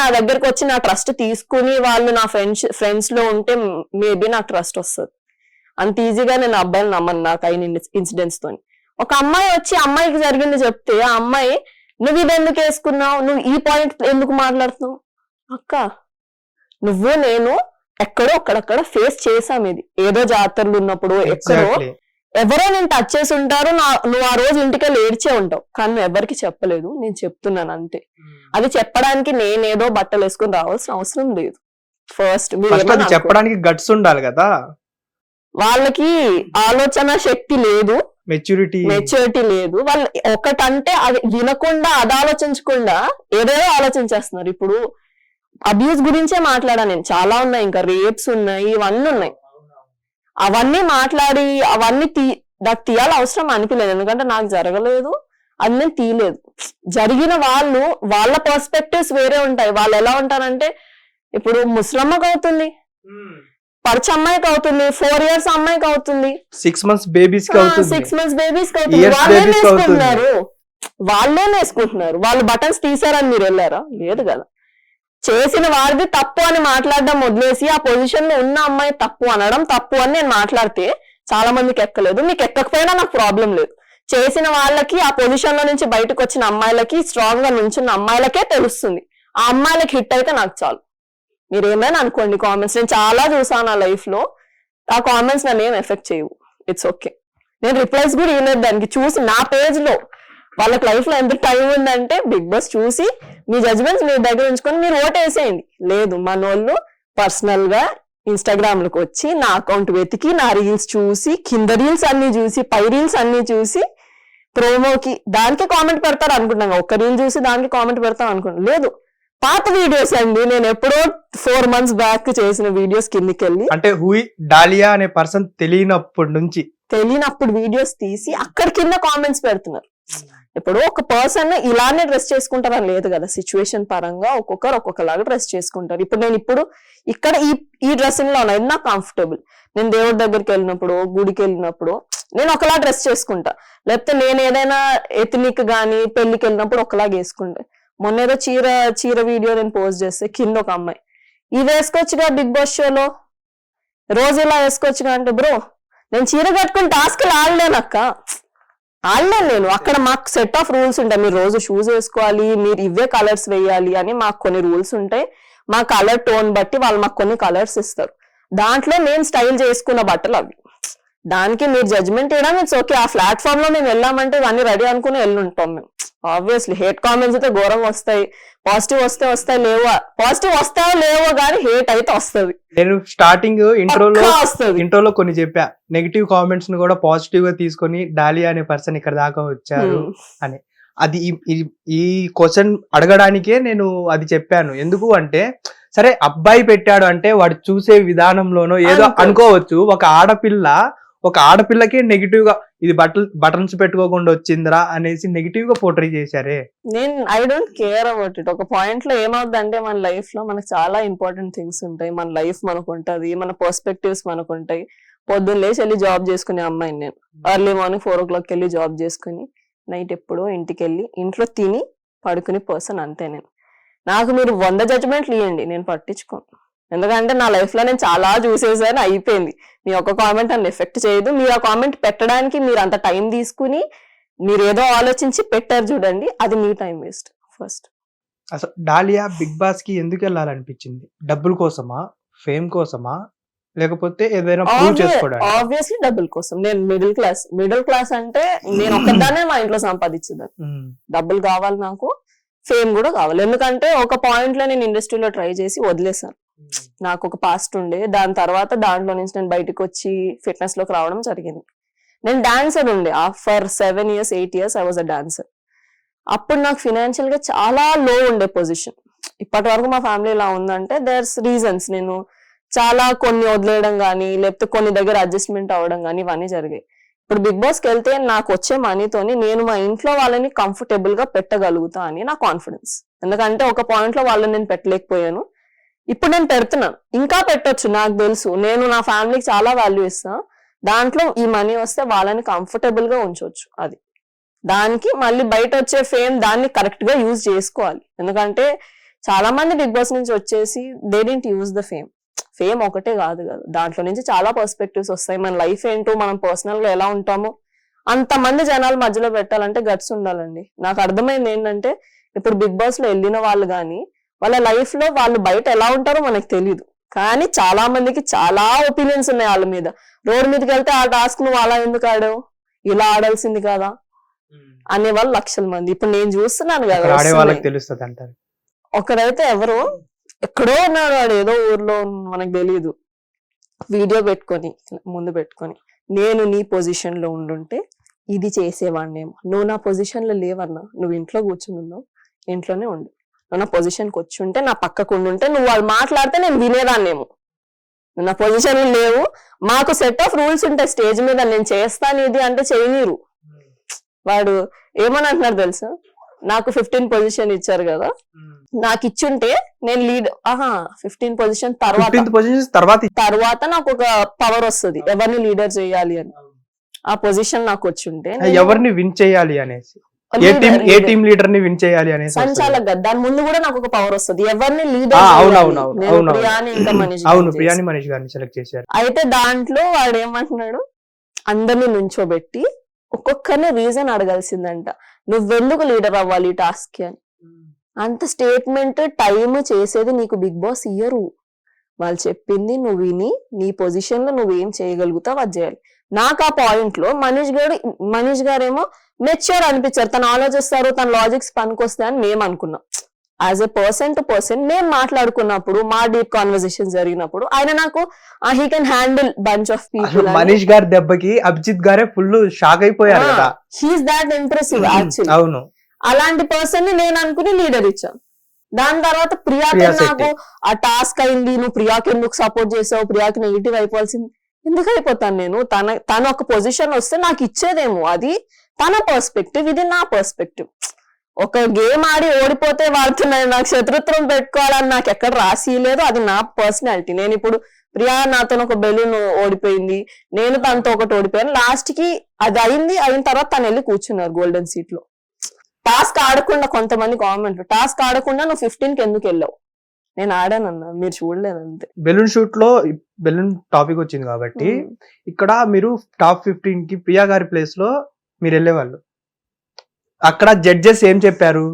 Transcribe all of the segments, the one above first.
నా దగ్గరకు వచ్చి నా ట్రస్ట్ తీసుకుని వాళ్ళు నా ఫ్రెండ్స్ ఫ్రెండ్స్లో ఉంటే మేబీ నాకు ట్రస్ట్ వస్తుంది. అంత ఈజీగా నేను అబ్బాయిని నమ్మను నాకు అయిన ఇన్సిడెంట్స్ తోని. ఒక అమ్మాయి వచ్చి అమ్మాయికి జరిగింది చెప్తే ఆ అమ్మాయి నువ్వు ఇది ఎందుకు వేసుకున్నావు? నువ్వు ఈ పాయింట్ ఎందుకు మాట్లాడుతున్నావు? అక్క నువ్వు నేను ఎక్కడో అక్కడక్కడ ఫేస్ చేసాం ఇది. ఏదో జాతరలు ఉన్నప్పుడు ఎక్కడో ఎవరో నేను టచ్ చేసి ఉంటారు నా నువ్వు ఆ రోజు ఇంటికి వెళ్ళి ఏడ్చే ఉంటావు. కానీ నువ్వు ఎవరికి చెప్పలేదు. నేను చెప్తున్నాను అంతే. అది చెప్పడానికి నేనేదో బట్టలు వేసుకుని రావాల్సిన అవసరం లేదు. ఫస్ట్ చెప్పడానికి గట్స్ ఉండాలి కదా. వాళ్ళకి ఆలోచన శక్తి లేదు. మెచ్యూరిటీ మెచ్యూరిటీ లేదు. వాళ్ళు ఒకటంటే అది వినకుండా అది ఆలోచించకుండా ఏదేదో ఆలోచించేస్తున్నారు. ఇప్పుడు అబ్యూస్ గురించే మాట్లాడా నేను. చాలా ఉన్నాయి. ఇంకా రేప్స్ ఉన్నాయి ఇవన్నీ ఉన్నాయి. అవన్నీ మాట్లాడి అవన్నీ తీ నాకు తీయాల అవసరం అనిపించలేదు ఎందుకంటే నాకు జరగలేదు. అది నేను తీయలేదు. జరిగిన వాళ్ళు వాళ్ళ పర్స్పెక్టివ్స్ వేరే ఉంటాయి. వాళ్ళు ఎలా ఉంటారంటే ఇప్పుడు ముస్లమ్మకి అవుతుంది. పరచ అమ్మాయికి అవుతుంది. ఫోర్ ఇయర్స్ అమ్మాయికి అవుతుంది. Six months babies six months babies వాళ్ళే. వేసుకుంటున్నారు. వాళ్ళే వేసుకుంటున్నారు. వాళ్ళు బటన్స్ తీసారని మీరు వెళ్ళారా? లేదు కదా. చేసిన వారిది తప్పు అని మాట్లాడడం వదిలేసి ఆ పొజిషన్లో ఉన్న అమ్మాయి తప్పు అనడం తప్పు అని నేను మాట్లాడితే చాలా మందికి ఎక్కలేదు. మీకు ఎక్కకపోయినా నాకు ప్రాబ్లం లేదు. చేసిన వాళ్ళకి ఆ పొజిషన్లో నుంచి బయటకు వచ్చిన అమ్మాయిలకి స్ట్రాంగ్గా నుంచున్న అమ్మాయిలకే తెలుస్తుంది. ఆ అమ్మాయిలకి హిట్ అయితే నాకు చాలు. మీరు ఏమైనా అనుకోండి కామెంట్స్ నేను చాలా చూసాను నా లైఫ్లో. ఆ కామెంట్స్ నన్ను ఏం ఎఫెక్ట్ చేయవు. ఇట్స్ ఓకే నేను రిప్లైస్ కూడా ఇవ్వలేదు దానికి. చూసి నా పేజ్లో వాళ్ళకి లైఫ్లో ఎంత టైం ఉందంటే బిగ్ బాస్ చూసి మీ జడ్జ్మెంట్స్ మీ దగ్గర ఉంచుకొని మీరు ఓట్ వేసేయండి. లేదు మనోళ్ళు పర్సనల్గా ఇన్స్టాగ్రామ్లకు వచ్చి నా అకౌంట్ వెతికి నా రీల్స్ చూసి కింద రీల్స్ అన్ని చూసి పై రీల్స్ అన్ని చూసి ప్రోమోకి దానికి కామెంట్ పెడతారు అనుకుంటున్నాం. ఒక రీల్ చూసి దానికి కామెంట్ పెడతాం అనుకుంటున్నాం. లేదు పాత వీడియోస్ అండి. నేను ఎప్పుడో ఫోర్ మంత్స్ బ్యాక్ చేసిన వీడియోస్ కిందికి వెళ్ళి అంటే హూయి డాలియా అనే పర్సన్ తెలియనప్పటి నుంచి తెలియనప్పుడు వీడియోస్ తీసి అక్కడ కింద కామెంట్స్ పెడుతున్నారు. ఇప్పుడు ఒక పర్సన్ ఇలానే డ్రెస్ చేసుకుంటారని లేదు కదా సిచ్యువేషన్ పరంగా ఒక్కొక్కరు ఒక్కొక్కలాగా డ్రెస్ చేసుకుంటారు. ఇప్పుడు నేను ఇప్పుడు ఇక్కడ ఈ ఈ డ్రెస్సింగ్లో ఉన్నది నాకు కంఫర్టబుల్ నేను దేవుడి దగ్గరికి వెళ్ళినప్పుడు గుడికి వెళ్ళినప్పుడు నేను ఒకలా డ్రెస్ చేసుకుంటా. లేకపోతే నేను ఏదైనా ఎథనిక్ గానీ పెళ్ళికి వెళ్ళినప్పుడు ఒకలాగా వేసుకుంటా. మొన్న ఏదో చీర చీర వీడియో నేను పోస్ట్ చేస్తే కింద ఒక అమ్మాయి ఇది వేసుకోవచ్చుగా బిగ్ బాస్ షోలో? రోజు ఇలా వేసుకోవచ్చుగా? అంటే బ్రో నేను చీర కట్టుకుని టాస్క్ ఆడలేనక్క ఆడలేను నేను. అక్కడ మాకు సెట్ ఆఫ్ రూల్స్ ఉంటాయి. మీరు రోజు షూస్ వేసుకోవాలి మీరు ఇవే కలర్స్ వేయాలి అని మాకు కొన్ని రూల్స్ ఉంటాయి. మా కలర్ టోన్ బట్టి వాళ్ళు మాకు కొన్ని కలర్స్ ఇస్తారు. దాంట్లో నేను స్టైల్ చేసుకున్న బట్టలు అవి. దానికి మీరు జడ్జ్మెంట్ వేయడం ఇట్స్ ఓకే ఆ ప్లాట్ఫామ్లో మేము వెళ్ళామంటే ఇవన్నీ రెడీ అనుకుని వెళ్ళి ఉంటాం మేము. ఆబ్వియస్లీ హేట్ కామెంట్స్ అయితే ఘోరంగా వస్తాయి. పాజిటివ్ వస్తే వస్తాయి లేవో? పాజిటివ్ వస్తాయో లేవో కానీ హేట్ అయితే వస్తుంది. నేను స్టార్టింగ్ ఇంట్రోలో వస్తది. ఇంట్రోలో కొన్ని చెప్పా. నెగిటివ్ కామెంట్స్ను కూడా పాజిటివ్గా తీసుకొని డాలియా అనే పర్సన్ ఇక్కడ దాకా వచ్చారు Hmm. అది ఈ- క్వశ్చన్ అడగడానికే నేను అది చెప్పాను. ఎందుకు అంటే సరే అబ్బాయి పెట్టాడు అంటే వాడు చూసే విధానంలోనో ఏదో. అనుకోవచ్చు. ఒక ఆడపిల్ల ఒక ఆడపిల్లకే నెగిటివ్గా ఇది బట్టలు బటన్స్ పెట్టుకోకుండా వచ్చిందిరా అనేసి నెగిటివ్గా పోట్రీ చేశారే. నేను I don't care about it ఒక పాయింట్లో ఏమవుద్ది అంటే మన లైఫ్లో మనకు చాలా ఇంపార్టెంట్ థింగ్స్ ఉంటాయి. మన లైఫ్ మనకు ఉంటది మన పర్స్పెక్టివ్స్ మనకు ఉంటాయి. పొద్దున్న లేచి వెళ్ళి జాబ్ చేసుకునే అమ్మాయిని నేను. Early morning four o'clock వెళ్ళి జాబ్ చేసుకుని నైట్ ఎప్పుడో ఇంటికి వెళ్ళి ఇంట్లో తిని పడుకునే పర్సన్ అంతే నేను. నాకు మీరు వంద జడ్జ్మెంట్లు ఇవ్వండి నేను పట్టించుకోను. ఎందుకంటే నా లైఫ్లో నేను చాలా చూసేసాను అయిపోయింది. మీ ఒక్క కామెంట్ నన్ను ఎఫెక్ట్ చేయదు. మీరు ఆ కామెంట్ పెట్టడానికి మీరు అంత టైం తీసుకుని మీరు ఏదో ఆలోచించి పెట్టారు చూడండి అది మీ టైం వేస్ట్ ఫస్ట్ అసలు డాలియా బిగ్ బాస్కి ఎందుకు వెళ్ళాలనిపించింది? డబ్బుల కోసమా? ఫేమ్ కోసమా? లేకపోతే ఏదైనా ప్రూవ్ చేసుకోవడానికి? ఆబ్వియస్లీ డబ్బుల కోసం. నేను మిడిల్ క్లాస్ మిడిల్ క్లాస్ అంటే నేను ఒక్కదానే మా ఇంట్లో సంపాదించేదాన్ని. ఉమ్, డబ్బులు కావాలి నాకు ఫేమ్ కూడా కావాలి. ఎందుకంటే ఒక పాయింట్లో నేను ఇండస్ట్రీలో ట్రై చేసి వదిలేసాను. నాకు ఒక పాస్ట్ ఉండే. దాని తర్వాత దాంట్లో నుంచి నేను బయటకు వచ్చి ఫిట్నెస్లోకి రావడం జరిగింది. నేను డాన్సర్ ఉండే. For seven years eight years I was a dancer అప్పుడు నాకు ఫినాన్షియల్గా చాలా లో ఉండే పొజిషన్ ఇప్పటి వరకు మా ఫ్యామిలీ ఎలా ఉందంటే దేర్స్ రీజన్స్ నేను చాలా కొన్ని వదిలేయడం కానీ లేకపోతే కొన్ని దగ్గర అడ్జస్ట్మెంట్ అవ్వడం కానీ ఇవన్నీ జరిగాయి. ఇప్పుడు బిగ్ బాస్కి వెళ్తే నాకు వచ్చే మనీతోని నేను మా ఇంట్లో వాళ్ళని కంఫర్టబుల్గా పెట్టగలుగుతా అని నా కాన్ఫిడెన్స్ ఎందుకంటే ఒక పాయింట్లో వాళ్ళని నేను పెట్టలేకపోయాను. ఇప్పుడు నేను పెడుతున్నాను. ఇంకా పెట్టొచ్చు నాకు తెలుసు. నేను నా ఫ్యామిలీకి చాలా వాల్యూ ఇస్తాను దాంట్లో ఈ మనీ వస్తే వాళ్ళని కంఫర్టబుల్గా ఉంచవచ్చు అది. దానికి మళ్ళీ బయట వచ్చే ఫేమ్ దాన్ని కరెక్ట్గా యూజ్ చేసుకోవాలి. ఎందుకంటే చాలా మంది బిగ్ బాస్ నుంచి వచ్చేసి they didn't use the fame fame ఒకటే కాదు కదా. దాంట్లో నుంచి చాలా పర్స్పెక్టివ్స్ వస్తాయి. మన లైఫ్ ఏంటో మనం పర్సనల్గా ఎలా ఉంటామో. అంతమంది జనాలు మధ్యలో పెట్టాలంటే గట్స్ ఉండాలండి. నాకు అర్థమైంది ఏంటంటే ఇప్పుడు బిగ్ బాస్లో వెళ్ళిన వాళ్ళు కానీ వాళ్ళ లైఫ్లో వాళ్ళు బయట ఎలా ఉంటారో మనకు తెలియదు కానీ చాలా మందికి చాలా ఒపీనియన్స్ ఉన్నాయి వాళ్ళ మీద. రోడ్ మీదకి వెళ్తే ఆ టాస్క్ నువ్వు అలా ఎందుకు ఆడావు? ఇలా ఆడాల్సింది కదా? అనే వాళ్ళు లక్షల మంది. ఇప్పుడు నేను చూస్తున్నాను కదా తెలుస్తుంది అంటారు. ఒకడైతే ఎవరు ఎక్కడో ఉన్నాడు వాడు ఏదో ఊర్లో మనకు తెలియదు వీడియో పెట్టుకొని ముందు పెట్టుకొని నేను నీ పొజిషన్లో ఉండుంటే ఇది చేసేవాడినేమో. నువ్వు నా పొజిషన్లో లేవన్నా నువ్వు ఇంట్లో కూర్చుని ఉన్నావు ఇంట్లోనే ఉండు. నా పొజిషన్కి వచ్చి ఉంటే నా పక్కకు ఉండుంటే నువ్వు వాళ్ళు మాట్లాడితే నేను వినేదాన్నేమో. నా పొజిషన్ లేవు. మాకు సెట్ ఆఫ్ రూల్స్ ఉంటాయి. స్టేజ్ మీద నేను చేస్తాను ఇది అంటే చేయనీరు. వాడు ఏమని అంటున్నారు తెలుసా? నాకు ఫిఫ్టీన్ పొజిషన్ ఇచ్చారు కదా. నాకు ఇచ్చుంటే నేను లీడ్ ఆహా ఫిఫ్టీన్ పొజిషన్ తర్వాత. తర్వాత తర్వాత నాకు ఒక పవర్ వస్తుంది. ఎవరిని లీడర్ చేయాలి అని. ఆ పొజిషన్ నాకు వచ్చుంటే నేను ఎవరిని విన్ చేయాలి అనేసి. A leader- team a leader. Team లీడర్ని విన్ చేయాలి వస్తుంది. సంచాలక్ దాని ముందు కూడా నాకు ఒక పవర్ వస్తుంది. ఎవరిని లీడర్ అవును, అవును, అవును, అవును, అవును. ప్రియాని ఇంకా మనీష్ గారిని సెలెక్ట్ చేశారు. అయితే దాంట్లో వాడు ఏమంటున్నాడు అందరిని నుంచోబెట్టి ఒక్కొక్కరిని రీజన్ అడగాల్సిందంట. నువ్వెందుకు లీడర్ అవ్వాలి టాస్క్కి అని. అంత స్టేట్మెంట్ టైం చేసేది నీకు బిగ్ బాస్ ఇయ్యరు. వాళ్ళు చెప్పింది నువ్వు విని నీ పొజిషన్లో నువ్వేం చేయగలుగుతావు అది చేయాలి. నాకు ఆ పాయింట్లో మనీష్ గారు మనీష్ గారేమో మెచ్యూర్ అనిపించారు. తను ఆలోచిస్తారు తన లాజిక్స్ పనికొస్తాయి అని మేము అనుకున్నాం. As a person to person మేము మాట్లాడుకున్నప్పుడు మా డీప్ కాన్వర్సేషన్ జరిగినప్పుడు ఆయన నాకు he can handle bunch of people Manish గారి దెబ్బకి అభిజిత్ గారే ఫుల్ షాక్ అయిపోయారు కదా. హీస్ దాట్ ఇంప్రెసివ్ యాక్చువల్లీ అవును. అలాంటి పర్సన్ని నేను అనుకుని లీడర్ ఇచ్చాను దాని తర్వాత ప్రియాతో ప్రియా శెట్టి. నాకు ఆ టాస్క్ అయింది నువ్వు ప్రియాకి ఎందుకు సపోర్ట్ చేసావు? ప్రియాకి నెగిటివ్ అయిపోవాల్సింది. ఎందుకు అయిపోతాను నేను? తన తన ఒక పొజిషన్ వస్తే నాకు ఇచ్చేదేమో. అది తన పర్స్పెక్టివ్ ఇది నా పర్స్పెక్టివ్ ఒక గేమ్ ఆడి ఓడిపోతే వాళ్ళతో నాకు శత్రుత్వం పెట్టుకోవాలని నాకు ఎక్కడ రాసి లేదు అది నా పర్సనాలిటీ నేను ఇప్పుడు ప్రియా నాతో ఒక బెలూన్ ఓడిపోయింది నేను తనతో ఒకటి ఓడిపోయాను. లాస్ట్కి అది అయింది అయిన తర్వాత తను వెళ్ళి కూర్చున్నారు గోల్డెన్ సీట్లో. టాస్క్ ఆడకుండా కొంతమంది కామెంట్ టాస్క్ ఆడకుండా నువ్వు ఫిఫ్టీన్కి ఎందుకు వెళ్ళావు? నేను ఆడానన్నా మీరు చూడలేదు అంతే. బెలూన్ షూట్లో బెలూన్ టాపిక్ వచ్చింది కాబట్టి ఇక్కడ మీరు టాప్ ఫిఫ్టీన్కి ప్రియా గారి ప్లేస్లో మీరు వెళ్ళేవాళ్ళు అక్కడ జడ్జెస్ ఏం చెప్పారు?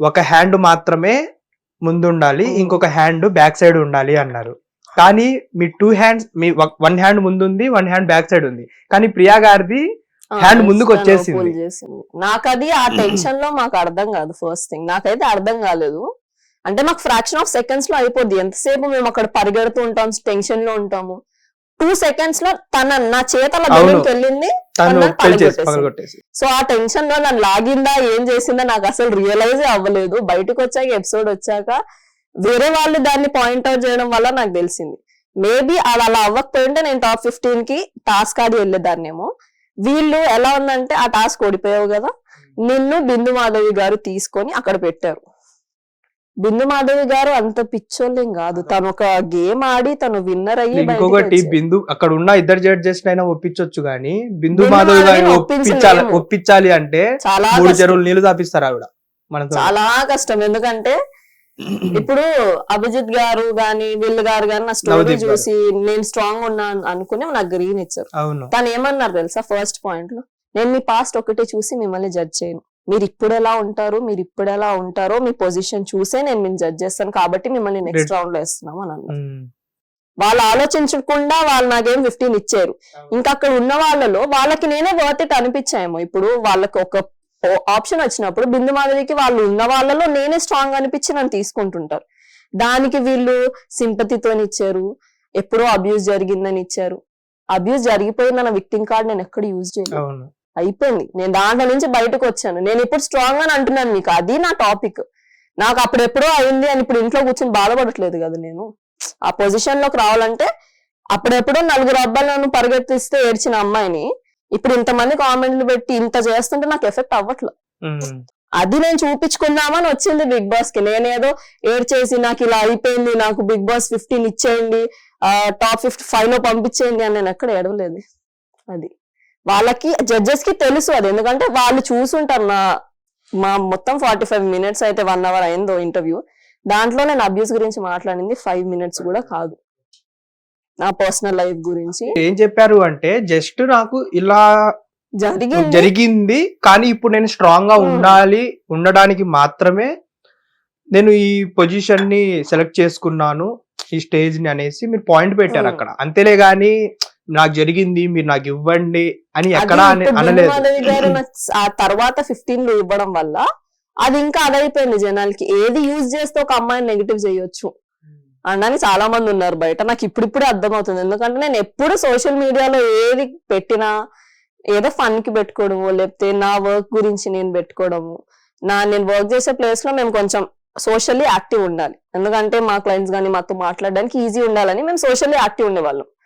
ఒక హ్యాండ్ మాత్రమే ముందు ఉండాలి Hmm. ఇంకొక హ్యాండ్ బ్యాక్ సైడ్ ఉండాలి అన్నారు. కానీ మీ టూ హ్యాండ్స్ మీ వన్ హ్యాండ్ ముందు ఉంది వన్ హ్యాండ్ బ్యాక్ సైడ్ ఉంది. కానీ ప్రియా గారిది Hand ముందుకు వచ్చేసింది. నాకు అది ఆ టెన్షన్లో మాకు అర్థం కాదు ఫస్ట్ థింగ్ నాకైతే అర్థం కాలేదు. అంటే మాకు ఫ్రాక్షన్ ఆఫ్ సెకండ్స్లో అయిపోద్ది. ఎంతసేపు మేము అక్కడ పరిగెడుతూ ఉంటాం టెన్షన్లో ఉంటాము. టూ సెకండ్స్లో తన నా చేతల. బెలూన్కి వెళ్ళింది సో ఆ టెన్షన్లో నన్ను లాగిందా ఏం చేసిందా నాకు అసలు రియలైజ్ అవ్వలేదు. బయటకు వచ్చాక ఎపిసోడ్ వచ్చాక వేరే వాళ్ళు దాన్ని పాయింట్ అవుట్ చేయడం వల్ల నాకు తెలిసింది. మేబీ అలా అలా అవ్వకపోయింటే నేను టాప్ ఫిఫ్టీన్కి టాస్క్ ఆడి వెళ్ళేదాన్నేమో. వీళ్ళు ఎలా ఉందంటే ఆ టాస్క్ ఓడిపోయావు కదా. నిన్ను బిందు మాధవి గారు తీసుకొని అక్కడ పెట్టారు. బిందు మాధవి గారు అంత పిచ్చోళ్ళేం కాదు తను ఒక గేమ్ ఆడి తను విన్నర్ అయ్యి ఇంకొకటి. బిందు అక్కడ ఉన్న ఇద్దరు జడ్జెస్ అయినా ఒప్పించొచ్చు కానీ బిందు మాధవి గారిని ఒప్పించాలి. ఒప్పించాలి అంటే చాలా మూడు. చెరువులు నీళ్ళు తాపిస్తారు ఆవిడ మనతో చాలా కష్టం ఎందుకంటే ఇప్పుడు అభిజిత్ గారు గాని వీళ్ళు గారు గాని నా స్టోరీ. చూసి నేను స్ట్రాంగ్ ఉన్నాను అనుకుని నాకు గ్రీన్ ఇచ్చారు తను ఏమన్నారు తెలుసా ఫస్ట్ పాయింట్లో నేను మీ పాస్ట్ ఒకటే చూసి మిమ్మల్ని జడ్జ్ చేయను మీరు ఇప్పుడు ఎలా ఉంటారు? మీరు ఇప్పుడు ఎలా ఉంటారో మీ పొజిషన్ చూసే నేను మీరు జడ్జ్ చేస్తాను కాబట్టి మిమ్మల్ని నెక్స్ట్ రౌండ్లో వేస్తున్నాం అని అన్నారు. ఉమ్. వాళ్ళు ఆలోచించకుండా వాళ్ళు నాకేం ఫిఫ్టీన్ ఇచ్చారు. ఇంకా అక్కడ ఉన్న వాళ్ళలో వాళ్ళకి నేనే వర్త్ ఇట్ అనిపించాయేమో. ఇప్పుడు వాళ్ళకి ఒక ఆప్షన్ వచ్చినప్పుడు బిందు మాధవికి వాళ్ళు ఉన్న వాళ్ళలో నేనే స్ట్రాంగ్ అనిపించి నన్ను తీసుకుంటుంటారు. దానికి వీళ్ళు సింపతితో ఇచ్చారు. ఎప్పుడో అబ్యూస్ జరిగిందని ఇచ్చారు. అబ్యూస్ జరిగిపోయిన నా విక్టింగ్ కార్డ్ నేను ఎక్కడ యూజ్ అవును. అయిపోయింది. నేను దాంట్లో నుంచి బయటకు వచ్చాను. నేను ఇప్పుడు స్ట్రాంగ్ అని అంటున్నాను మీకు. అది నా టాపిక్ నాకు అప్పుడు ఎప్పుడో అయింది అని ఇప్పుడు ఇంట్లో కూర్చొని బాధపడట్లేదు కదా నేను. ఆ పొజిషన్లోకి రావాలంటే అప్పుడెప్పుడో నలుగురు అబ్బాయిలను పరిగెత్తిస్తే ఏడ్చిన అమ్మాయిని ఇప్పుడు ఇంతమంది కామెంట్లు పెట్టి ఇంత చేస్తుంటే నాకు ఎఫెక్ట్ అవ్వట్లేదు. అది నేను చూపించుకుందామని వచ్చింది బిగ్ బాస్కి. నేనేదో ఏడ్చేసి నాకు ఇలా అయిపోయింది నాకు బిగ్ బాస్ ఫిఫ్టీన్ ఇచ్చేయండి టాప్ ఫిఫ్టీ ఫైవ్లో పంపించేయండి అని నేను ఎక్కడ ఏడవలేదు. అది. వాళ్ళకి జడ్జెస్కి తెలుసు అది. ఎందుకంటే వాళ్ళు చూసుంటారు నా మా మొత్తం ఫార్టీ ఫైవ్ మినిట్స్ అయితే వన్ అవర్ అయిందో ఇంటర్వ్యూ దాంట్లో నేను అబ్యూస్ గురించి మాట్లాడింది ఫైవ్ మినిట్స్ కూడా కాదు. నా పర్సనల్ లైఫ్ గురించి. ఏం చెప్పారు అంటే జస్ట్ నాకు ఇలా జరిగింది. జరిగింది కానీ ఇప్పుడు నేను స్ట్రాంగ్గా Hmm. ఉండాలి ఉండడానికి మాత్రమే నేను ఈ పొజిషన్ని సెలెక్ట్ చేసుకున్నాను ఈ స్టేజ్ని అనేసి మీరు పాయింట్ పెట్టారు Hmm. అక్కడ. అంతేలే గాని నాకు జరిగింది మీరు నాకు ఇవ్వండి అని ఎక్కడ అనలేదు. ఆ తర్వాత ఫిఫ్టీన్లో ఇవ్వడం వల్ల అది ఇంకా అదైపోయింది జనాలకి. ఏది యూజ్ చేస్తే ఒక అమ్మాయిని నెగిటివ్ చేయొచ్చు. అనడానికి చాలా మంది ఉన్నారు బయట. నాకు ఇప్పుడిప్పుడే అర్థమవుతుంది. ఎందుకంటే నేను ఎప్పుడు సోషల్ మీడియాలో ఏది పెట్టినా ఏదో ఫన్కి పెట్టుకోవడము లేకపోతే నా వర్క్ గురించి నేను పెట్టుకోవడము నా నేను వర్క్ చేసే ప్లేస్లో మేము కొంచెం సోషల్లీ యాక్టివ్ ఉండాలి. ఎందుకంటే మా క్లయింట్స్ కానీ మాతో మాట్లాడడానికి ఈజీ ఉండాలని మేము సోషల్లీ యాక్టివ్ ఉండేవాళ్ళం.